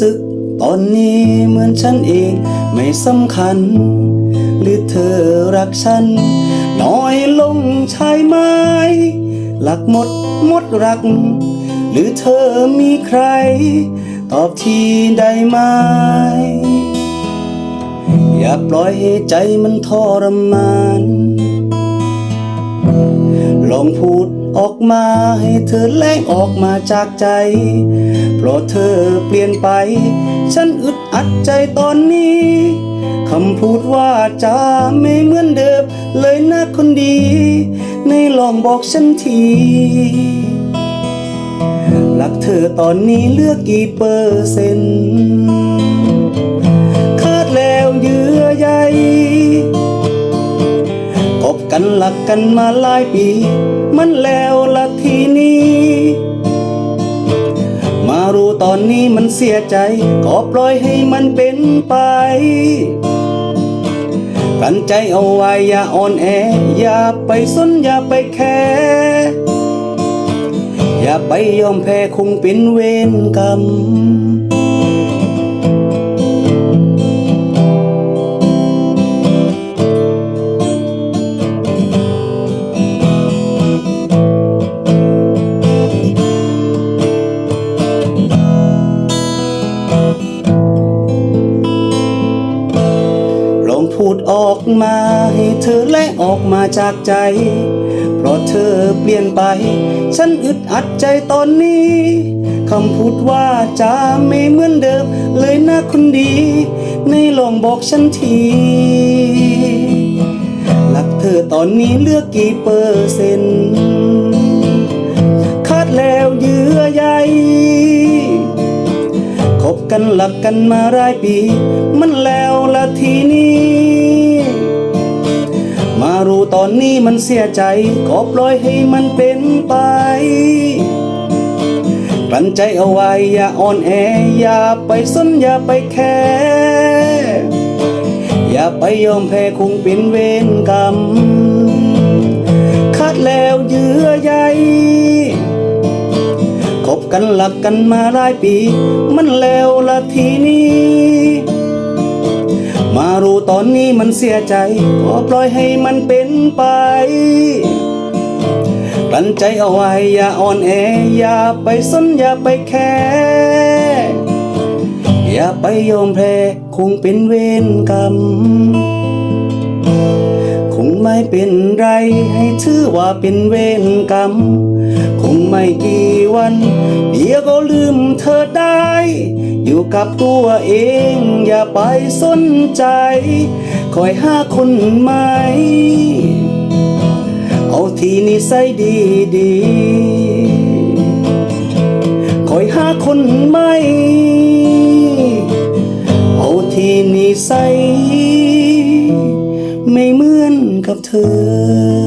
สึก ตอนนี้เหมือนฉันเองไม่สำคัญ หรือเธอรักฉัน น้อยลงใช่ไหมหลักหมดหมดรัก หรือเธอมีใคร ตอบทีได้ไหมอย่าปล่อยให้ใจมันทรมาน ลองพูด ออกมาให้เธอแล้งออกมาจากใจ เพราะเธอเปลี่ยนไป ฉันอึดอัดใจตอนนี้ คำพูดว่าจะไม่เหมือนเดิมเลยนะคนดี ในลองบอกฉันทีรักเธอตอนนี้เลือกกี่เปอร์เซ็นต์ขาดแล้วเยื่อใยคบกันหลักกันมาหลายปี มันแล้วละทีนี้ มารู้ตอนนี้มันเสียใจ ก็ปล่อยให้มันเป็นไปกันใจเอาไว้อย่าอ่อนแอ อย่าไปสนอย่าไปแคร์อย่าไปยอมแพ้คงเป็นเวรกรรม พูดออกมาให้เธอและออกมาจากใจ เพราะเธอเปลี่ยนไป ฉันอึดอัดใจตอนนี้คำพูดว่าจะไม่เหมือนเดิม เลยนะคนดี ในลองบอกฉันทีรักเธอตอนนี้เลือกกี่เปอร์เซ็นต์ขาดแล้วเยื่อใยคบกันหลักกันมาหลายปี มันแล้วละทีนี้ รู้ตอนนี้มันเสียใจ ก็ปล่อยให้มันเป็นไปกลั้นใจเอาไว้อย่าอ่อนแอ อย่าไปสนอย่าไปแคร์อย่าไปยอมแพ้คงเป็นเวรกรรมขาดแล้วเยื่อใยคบกันหลักกันมาหลายปี มันแล้วละทีนี้ มารู้ตอนนี้มันเสียใจ ก็ปล่อยให้มันเป็นไปกลั้นใจเอาไว้อย่าอ่อนแอ อย่าไปสนอย่าไปแคร์อย่าไปยอมแพ้คงเป็นเวรกรรม คงไม่เป็นไรให้ถือว่าเป็นเวรกรรม คงไม่กี่วัน ดี๋ยวก็ลืมเธอได้ อยู่กับตัวเองอย่าไปสนใจ คอยหาคนใหม่ เอาทีนิสัยดีดีๆคอยหาคนใหม่ เอาทีนิสัยไม่เหมือนกับเธอ